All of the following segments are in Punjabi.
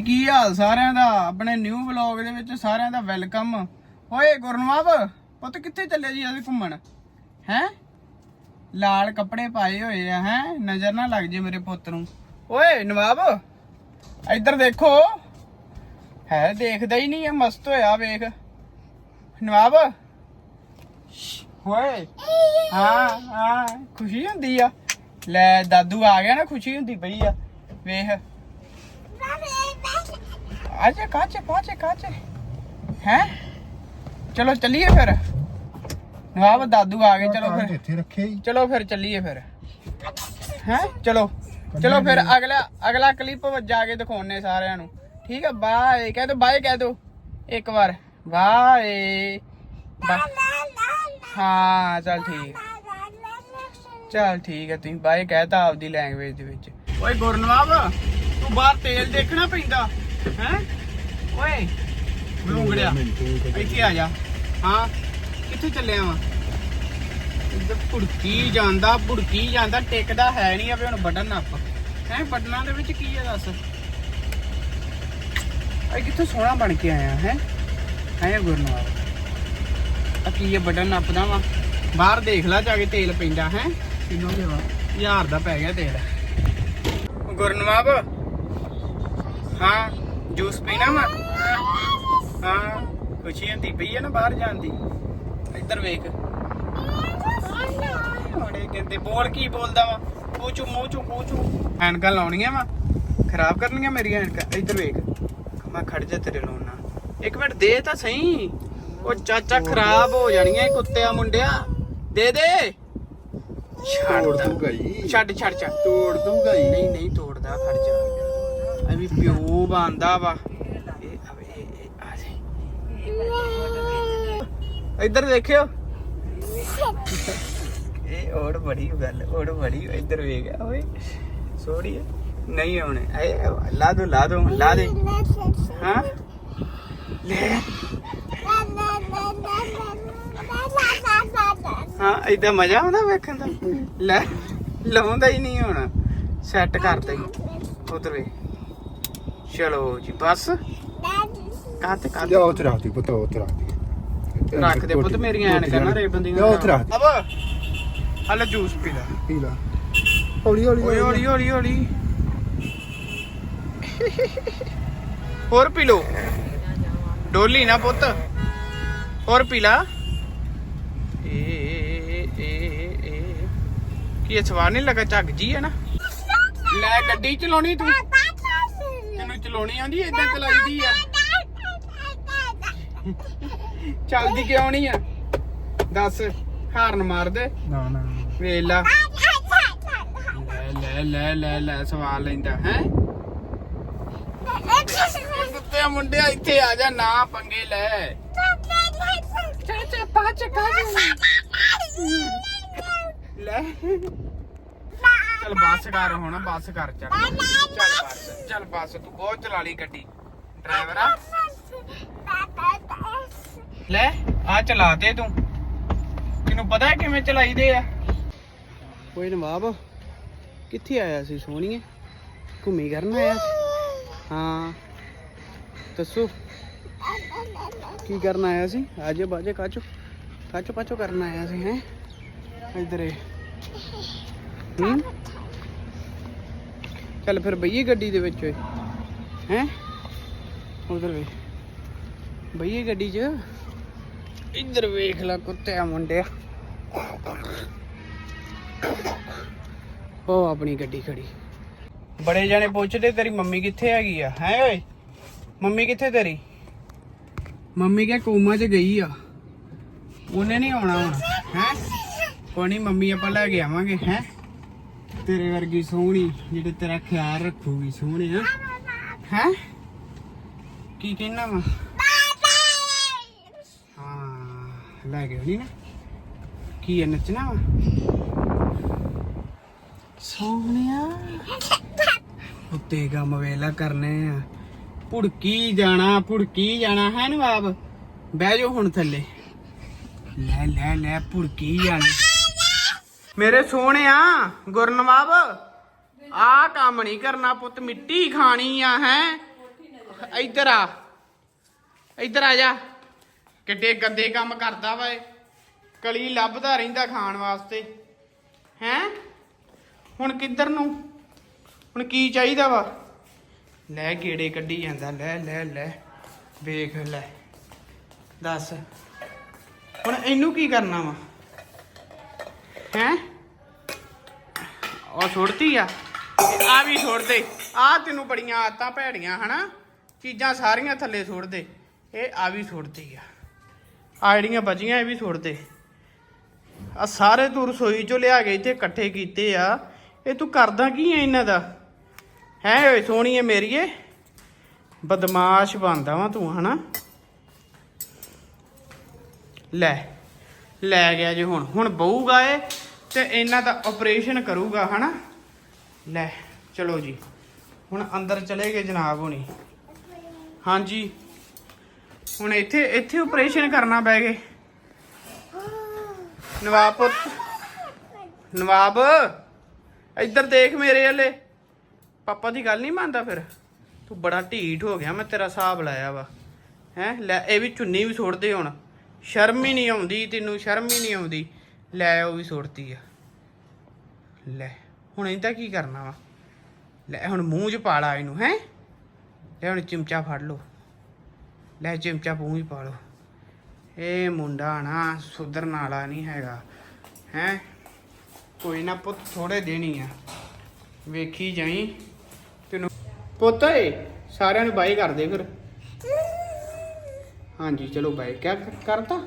ਜੀ ਕੀ ਹਾਲ ਸਾਰਿਆਂ ਦਾ? ਆਪਣੇ ਨਿਊ ਵਲੌਗ ਦੇ ਵਿੱਚ ਸਾਰਿਆਂ ਦਾ ਵੈਲਕਮ ਓਏ ਗੁਰਨਵਾਬ, ਪੁੱਤ ਕਿੱਥੇ ਚੱਲੇ ਜੀ ਅਸੀਂ ਘੁੰਮਣ? ਹੈ? ਲਾਲ ਕੱਪੜੇ ਪਾਏ ਹੋਏ ਆ, ਹੈ? ਨਜ਼ਰ ਨਾ ਲੱਗ ਜੇ ਮੇਰੇ ਪੁੱਤ ਨੂੰ। ਓਏ ਨਵਾਬ, ਇੱਧਰ ਦੇਖੋ। ਹੈ, ਦੇਖਦਾ ਹੀ ਨਹੀਂ ਇਹ ਮਸਤ ਹੋਇਆ ਵੇਖ। ਨਵਾਬ ਓਏ। ਹਾਂ ਹਾਂ, ਖੁਸ਼ੀ ਹੁੰਦੀ ਆ। ਲੈ, ਦਾਦੂ ਆ ਗਿਆ ਨਾ, ਖੁਸ਼ੀ ਹੁੰਦੀ ਪਈ ਆ। ਵੇਖ। ਆਜੇ ਕਾਚੇ ਪਾਚੇ ਕਾਚੇ ਹੈ? ਚਲੋ ਚੱਲੀਏ ਫਿਰ। ਨਵਾਬ ਦਾਦੂ ਆ ਗਏ ਚਲੋ ਫਿਰ। ਇੱਥੇ ਰੱਖੇ ਹੀ। ਚਲੋ ਫਿਰ ਚੱਲੀਏ ਫਿਰ। ਹੈ? ਚਲੋ ਚਲੋ ਫਿਰ ਅਗਲਾ ਅਗਲਾ ਕਲਿੱਪ ਜਾ ਕੇ ਦਿਖਾਉਣੇ ਸਾਰਿਆਂ ਨੂੰ। ਠੀਕ ਹੈ ਬਾਏ ਕਹਿ ਦੋ ਬਾਏ ਕਹਿ ਦੋ। ਇੱਕ ਵਾਰ ਬਾਏ। ਹਾਂ ਚੱਲ ਠੀਕ। ਚੱਲ ਠੀਕ ਹੈ ਤੁਸੀਂ ਬਾਏ ਕਹਿਤਾ ਆਪਦੀ ਲੈਂਗੁਏਜ ਦੇ ਵਿੱਚ। ਓਏ ਗੁਰਨਵਾਬ ਤੂੰ ਬਾਹਰ ਤੇਲ ਦੇਖਣਾ ਪੈਂਦਾ। ਹੈ? ਓਏ ਬਲੂੰਗੜਿਆ ਇੱਥੇ ਆ ਜਾ। ਹਾਂ, ਕਿੱਥੇ ਚੱਲਿਆ ਵਾ? ਇੱਧਰ ਭੁੜਕੀ ਜਾਂਦਾ ਭੁੜਕੀ ਜਾਂਦਾ, ਟਿਕਦਾ ਹੈ ਨਹੀਂ ਆ ਵੀ ਹੁਣ ਬਟਨ ਨੱਪ ਹੈ ਬਟਨਾਂ ਦੇ ਵਿੱਚ ਕੀ ਹੈ ਦੱਸ? ਇਹ ਕਿੱਥੋਂ ਸੋਹਣਾ ਬਣ ਕੇ ਆਇਆ, ਹੈ? ਹੈ ਗੁਰਨਵਾਬ ਆ ਕੀ ਇਹ ਬਟਨ ਨੱਪਦਾ ਵਾ? ਬਾਹਰ ਦੇਖ ਲੈ ਜਾ ਕੇ ਤੇਲ ਪੈਂਦਾ, ਹੈ? ਕਿੰਨਾ ਦੇਵਾ ਹਜ਼ਾਰ ਦਾ ਪੈ ਗਿਆ ਤੇਲ। ਗੁਰਨਵਾਬ। ਹਾਂ। ਜੂਸ ਪੀਣਾ ਵਾ? ਹਾਂ ਖੁਸ਼ੀ ਹੁੰਦੀ ਪਈ ਹੈ ਨਾ ਬਾਹਰ ਜਾਣ ਦੀ। ਇੱਧਰ ਵੇਖ। ਬੜੇ ਕਹਿੰਦੇ ਬੋਲ ਕੀ ਬੋਲਦਾ ਵਾ? ਪੂਚੂ ਮੂਚੂ ਪੂਚੂ ਐਨਕਾਂ ਲਾਉਣੀਆਂ ਵਾ। ਖਰਾਬ ਕਰਨੀਆਂ ਮੇਰੀਆਂ ਐਨਕਾਂ। ਇੱਧਰ ਵੇਖ। ਮੈਂ ਖੜ ਜਾ ਤੇਰੇ ਨਾਲ ਇੱਕ ਮਿੰਟ ਦੇ ਤਾਂ ਸਹੀ। ਉਹ ਚਾਚਾ ਖਰਾਬ ਹੋ ਜਾਣੀਆਂ ਇਹ ਕੁੱਤਿਆ ਮੁੰਡਿਆ। ਦੇ ਦੇ। ਛੱਡ। ਦੂਗਾ ਜੀ। ਛੱਡ ਛੱਡ ਛੱਡ। ਤੋੜ ਦੂਗਾ ਜੀ। ਨਹੀਂ ਨਹੀਂ ਤੋੜਦਾ ਖੜ ਜਾ। ਐਵੇਂ ਪਿਓ ਬੰਦਾ ਵਾ। ਇੱਧਰ ਦੇਖਿਓ। ਇਹ ਔੜ ਬੜੀ ਗੱਲ, ਔੜ ਬੜੀ, ਇੱਧਰ ਵੇਖਿਆ ਓਏ ਸੋੜੀ ਨਹੀਂ ਆਉਣੇ ਐ ਲਾ ਦੋ ਲਾ ਦੋ, ਲਾ ਦੇ। ਹਾਂ? ਲੈ। ਹਾਂ ਇਦਾਂ ਮਜ਼ਾ ਆਉਂਦਾ ਵੇਖਣ ਦਾ? ਲੈ, ਲਾਉਂਦਾ ਹੀ ਨਹੀਂ ਹੁਣ। ਸੈੱਟ ਕਰਤਾ ਹੀ ਉਧਰ ਵੇ ਚਲੋ ਜੀ ਬਸ? ਕਾਤੇ ਜਾ ਕਾਤੇ ਉੱਥੇ ਰੱਖ ਦੀ ਪੁੱਤ ਉੱਥੇ ਰੱਖ ਦੀ ਰੱਖ ਦੇ ਪੁੱਤ ਮੇਰੀਆਂ ਐਨਕਾਂ ਨਾ ਰੇ ਬੰਦੀਆਂ ਜਾ ਉੱਥੇ ਰੱਖ ਅਬ! ਹਲੇ ਜੂਸ ਪੀ ਲੈ। ਪੀ ਲਾ। ਹੌਲੀ ਹੌਲੀ ਓਏ ਹੌਲੀ। ਹੌਲੀ ਹੌਲੀ ਹੋਰ ਪੀ ਲੋ ਡੋਲੀ ਨਾ ਪੁੱਤ। ਹੋਰ ਪੀ ਲਾ। ਏ ਏ ਏ ਏ ਕੀ ਇਹ ਸਵਾਰ ਨਹੀਂ ਲੱਗਾ? ਝੱਗ ਜੀ ਹੈ ਨਾ। ਲੈ ਗੱਡੀ ਚਲਾਉਣੀ ਤੂੰ। ਤੈਨੂੰ ਚਲਾਉਣੀ ਆਂਦੀ ਏਦਾਂ ਚਲਾਈਦੀ ਆ। ਚੱਲਦੀ ਕਿਉਂ ਨਹੀਂ ਆ? ਦੱਸ ਹਾਰਨ ਮਾਰ ਦੇ। ਨਾ ਨਾ ਵੇਖ ਲਾ। ਲੈ ਲੈ ਲੈ ਲੈ ਲੈ ਸਵਾਲ ਲੈਂਦਾ ਹੈ? ਕੁੱਤੇ ਮੁੰਡਿਆ ਇੱਥੇ ਆ ਜਾ ਨਾ ਪੰਗੇ ਲੈ। ਚਾਚਾ ਪਾਚ ਲੈ। ਚੱਲ ਬੱਸ ਕਰ ਹੁਣ ਬੱਸ ਕਰ ਚੱਲ। ਚੱਲ ਬੱਸ ਚੱਲ ਬੱਸ ਤੂੰ ਬਹੁਤ ਚਲਾ ਲਈ ਗੱਡੀ। ਡਰਾਈਵਰ ਆ। ਲੈ ਆ ਚਲਾ ਦੇ ਤੂੰ। ਤੈਨੂੰ ਪਤਾ ਹੈ ਕਿਵੇਂ ਚਲਾਈਦੇ ਆ? ਕੋਈ ਨਵਾਬ ਕਿੱਥੇ ਆਇਆ ਸੀ ਸੋਹਣੀਏ ਘੁੰਮੀ ਕਰਨ ਆਇਆ ਸੀ? ਹਾਂ। ਦੱਸੋ ਕੀ ਕਰਨ ਆਇਆ ਸੀ? ਆਜੇ ਬਾਜੇ ਕਾਚੋ। ਕਾਚੋ ਪਾਚੋ ਕਰਨ ਆਇਆ ਸੀ ਹੈ? ਇਧਰ। ਇਹ ਹੂੰ? ਚੱਲ ਫਿਰ ਬਈਏ ਗੱਡੀ ਦੇ ਵਿੱਚ ਓਏ। ਹੈ? ਉਧਰ ਵੇ ਬਈਏ ਗੱਡੀ 'ਚ। ਇੱਧਰ ਵੇਖ ਲੈ ਕੁੱਤਿਆ ਮੁੰਡਿਆ। ਉਹ ਆਪਣੀ ਗੱਡੀ ਖੜੀ। ਬੜੇ ਜਾਣੇ ਪੁੱਛਦੇ, ਤੇਰੀ ਮੰਮੀ ਕਿੱਥੇ ਹੈਗੀ ਆ? ਹੈ ਓਏ? ਮੰਮੀ ਕਿੱਥੇ ਤੇਰੀ? ਮੰਮੀ ਕਿਆ ਕੋਮਾ 'ਚ ਗਈ ਆ? ਉਹਨੇ ਨਹੀਂ ਆਉਣਾ ਹੁਣ। ਹੈ? ਕੋਈ ਨਹੀਂ ਮੰਮੀ ਆਪਾਂ ਲੈ ਕੇ ਆਵਾਂਗੇ। ਹੈ? ਤੇਰੇ ਵਰਗੀ ਸੋਹਣੀ, ਜਿਹੜੇ ਤੇਰਾ ਖਿਆਲ ਰੱਖੂਗੀ ਸੋਹਣਿਆ ਹੈ? ਕੀ ਕਹਿਣਾ ਵਾ? ਹਾਂ, ਲੈ ਕੇ ਆਉਣੀ ਨਾ। ਕੀ ਹੈ ਨੱਚਣਾ ਵਾ? ਸੋਹਣਿਆ। ਉੱਤੇ ਕੰਮ ਵੇਲਾ ਕਰਨੇ ਆ। ਭੁੜਕੀ ਜਾਣਾ ਭੁੜਕੀ ਜਾਣਾ, ਹੈ ਨਵਾਬ? ਬਹਿ ਜਾਓ ਹੁਣ ਥੱਲੇ। ਲੈ ਲੈ ਲੈ, ਭੁੜਕੀ ਜਾਣਾ। ਮੇਰੇ ਸੋਹਣਿਆ ਗੁਰਨਵਾਬ, ਆ ਕੰਮ ਨਹੀਂ ਕਰਨਾ ਪੁੱਤ, ਮਿੱਟੀ ਖਾਣੀ ਆ, ਹੈ? ਇੱਧਰ ਆ ਇੱਧਰ ਆ ਜਾ। ਕਿੱਡੇ ਗੰਦੇ ਕੰਮ ਕਰਦਾ ਵਾ ਇਹ। ਕਲੀ ਲੱਭਦਾ ਰਹਿੰਦਾ ਖਾਣ ਵਾਸਤੇ। ਹੈਂ? ਹੁਣ ਕਿੱਧਰ ਨੂੰ? ਹੁਣ ਕੀ ਚਾਹੀਦਾ ਵਾ? ਲੈ ਗੇੜੇ ਕੱਢੀ ਜਾਂਦਾ, ਲੈ ਲੈ ਲੈ। ਵੇਖ, ਲੈ। ਦੱਸ। ਹੁਣ ਇਹਨੂੰ ਕੀ ਕਰਨਾ ਵਾ? ਹੈਂ? ਉਹ ਛੋੜਤੀ ਆ? ਆ ਵੀ ਛੋੜ ਦੇ ਆ ਤੈਨੂੰ ਬੜੀਆਂ ਆਦਤਾਂ ਭੈੜੀਆਂ, ਹਨਾ? ਚੀਜ਼ਾਂ ਸਾਰੀਆਂ ਥੱਲੇ ਛੋੜ ਦੇ ਇਹ ਆ ਵੀ ਛੋੜਦੀ ਆ। ਆ ਜਿਹੜੀਆਂ ਬਚੀਆਂ, ਇਹ ਵੀ ਛੋੜ ਦੇ ਆ ਸਾਰੇ ਤੂੰ ਰਸੋਈ ਚੋਂ ਲਿਆ ਕੇ ਇੱਥੇ ਇਕੱਠੇ ਕੀਤੇ ਆ। ਇਹ ਤੂੰ ਕਰਦਾ ਕੀ ਐ ਇਹਨਾਂ ਦਾ? ਹੈ, ਓਏ ਸੋਹਣੀਏ ਮੇਰੀਏ ਬਦਮਾਸ਼ ਬਣਦਾ ਵਾਂ ਤੂੰ, ਹਨਾ? ਲੈ ਲੈ ਗਿਆ ਜੇ ਹੁਣ। ਹੁਣ ਬਹੂਗਾ ਏ ਤੇ ਇਹਨਾਂ ਦਾ ਆਪਰੇਸ਼ਨ ਕਰੂਗਾ, ਹਨਾ? ਲੈ, ਚਲੋ ਜੀ। ਹੁਣ ਅੰਦਰ ਚਲੇ ਗਏ ਜਨਾਬ ਹੋਣੀ। ਹਾਂਜੀ। ਹੁਣ ਇੱਥੇ ਇੱਥੇ ਆਪਰੇਸ਼ਨ ਕਰਨਾ ਪੈ ਗਏ। ਨਵਾਬ ਪੁੱਤ। ਨਵਾਬ, ਇੱਧਰ ਦੇਖ ਮੇਰੇ ਵੱਲੇ ਪਾਪਾ ਦੀ ਗੱਲ ਨਹੀਂ ਮੰਨਦਾ ਫਿਰ? ਤੂੰ ਬੜਾ ਢੀਠ ਹੋ ਗਿਆ, ਮੈਂ ਤੇਰਾ ਹਿਸਾਬ ਲਾਇਆ ਵਾ। ਹੈ? ਲੈ, ਇਹ ਵੀ ਚੁੰਨੀ ਵੀ ਸੁੱਟਦੇ ਹੁਣ। ਸ਼ਰਮ ਹੀ ਨਹੀਂ ਆਉਂਦੀ ਤੈਨੂੰ, ਸ਼ਰਮ ਹੀ ਨਹੀਂ ਆਉਂਦੀ। ਲੈ ਉਹ ਵੀ ਸੁੱਟਤੀ ਆ। ਲੈ, ਹੁਣ ਇਹਦਾ ਕੀ ਕਰਨਾ ਵਾ? ਲੈ, ਹੁਣ ਮੂੰਹ 'ਚ ਪਾ ਲਾ ਇਹਨੂੰ, ਹੈ? ਲੈ, ਹੁਣ ਚਿਮਚਾ ਫੜ ਲਓ। ਲੈ, ਚਿਮਚਾ ਮੂੰਹ 'ਚ ਪਾ ਲਓ। ਇਹ ਮੁੰਡਾ ਨਾ ਸੁਧਰਨ ਵਾਲਾ ਨਹੀਂ ਹੈਗਾ, ਹੈ? ਕੋਈ ਨਾ ਪੁੱਤ ਥੋੜੇ ਦੇਣੀ ਆ। ਵੇਖੀ ਜਾਈ। ਤੈਨੂੰ ਪੁੱਤ, ਏ, ਸਾਰਿਆਂ ਨੂੰ ਬਾਈ ਕਰ ਦੇ ਫਿਰ। ਹਾਂਜੀ, ਚਲੋ ਬਾਈ, ਕਿਆ ਕਰਤਾ?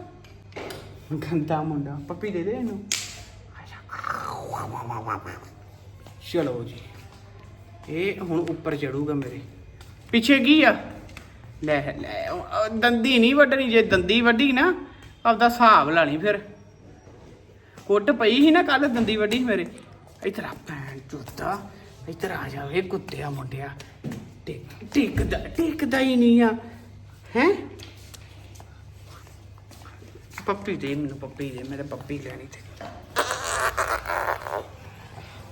ਗੰਦਾ ਮੁੰਡਾ। ਪੱਪੀ ਦੇ ਦੇ ਇਹਨੂੰ। ਚਲੋ ਜੀ। ਇਹ ਹੁਣ ਉੱਪਰ ਚੜੂਗਾ ਮੇਰੇ। ਪਿੱਛੇ ਕੀ ਆ? ਲੈ ਲੈ, ਉਹ- ਦੰਦੀ ਨਹੀਂ ਵੱਢਣੀ। ਜੇ ਦੰਦੀ ਵੱਢੀ ਨਾ, ਆਪਦਾ ਹਿਸਾਬ ਲਾਣੀ ਫਿਰ। ਕੁੱਟ ਪਈ ਸੀ ਨਾ ਕੱਲ ਦੰਦੀ ਵੱਢੀ ਸੀ ਮੇਰੇ। ਇੱਧਰ ਆ ਭੈਣ ਚੋਤਾ ਇੱਧਰ ਆ ਜਾ ਵੇ ਕੁੱਤਿਆ ਮੁੰਡਿਆ। ਟਿਕ, ਟਿਕਦਾ ਟਿਕਦਾ ਹੀ ਨਹੀਂ ਆ। ਹੈ? ਪੱਪੀ ਦੇ, ਮੈਨੂੰ ਪੱਪੀ ਦੇ, ਮੇਰੇ ਪੱਪੀ ਲੈਣੀ ਤੇ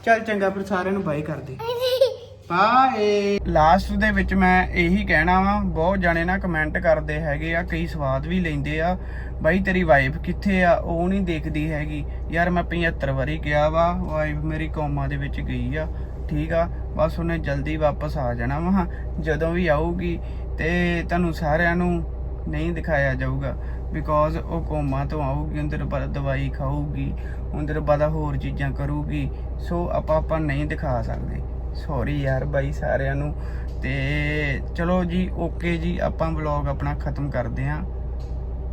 ਚੱਲ ਚੰਗਾ, ਫਿਰ ਸਾਰਿਆਂ ਨੂੰ ਬਾਈ ਕਰ ਦੇ ਬਾਏ ਲਾਸਟ ਦੇ ਵਿੱਚ ਮੈਂ ਇਹੀ ਕਹਿਣਾ ਵਾ, ਬਹੁਤ ਜਾਣੇ ਨਾ ਕਮੈਂਟ ਕਰਦੇ ਹੈਗੇ ਆ, ਕਈ ਸਵਾਦ ਵੀ ਲੈਂਦੇ ਆ। ਬਾਈ, ਤੇਰੀ ਵਾਈਫ ਕਿੱਥੇ ਆ? ਉਹ ਨਹੀਂ ਦੇਖਦੀ ਹੈਗੀ। ਯਾਰ, ਮੈਂ 75 ਵਾਰੀ ਗਿਆ ਵਾ ਵਾਈਫ ਮੇਰੀ ਕੋਮਾ ਦੇ ਵਿੱਚ ਗਈ ਆ। ਠੀਕ ਆ, ਬਸ ਉਹਨੇ ਜਲਦੀ ਵਾਪਸ ਆ ਜਾਣਾ ਵਾ। ਜਦੋਂ ਵੀ ਆਊਗੀ ਤੇ ਤੁਹਾਨੂੰ ਸਾਰਿਆਂ ਨੂੰ ਨਹੀਂ ਦਿਖਾਇਆ ਜਾਊਗਾ। ਬਿਕੋਜ਼ ਉਹ ਕੋਮਾ ਤੋਂ ਆਊਗੀ ਉਹਦੇ ਬਾਅਦ ਦਵਾਈ ਖਾਊਗੀ ਉਹਦੇ ਬਾਅਦ ਹੋਰ ਚੀਜ਼ਾਂ ਕਰੂਗੀ ਸੋ ਆਪਾਂ ਆਪਾਂ ਨਹੀਂ ਦਿਖਾ ਸਕਦੇ। ਸੌਰੀ ਯਾਰ ਬਾਈ ਸਾਰਿਆਂ ਨੂੰ। ਤੇ ਚਲੋ ਜੀ ਓਕੇ ਜੀ, ਆਪਾਂ ਵਲੌਗ ਆਪਣਾ ਖਤਮ ਕਰਦੇ ਹਾਂ।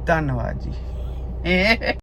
ਧੰਨਵਾਦ ਜੀ।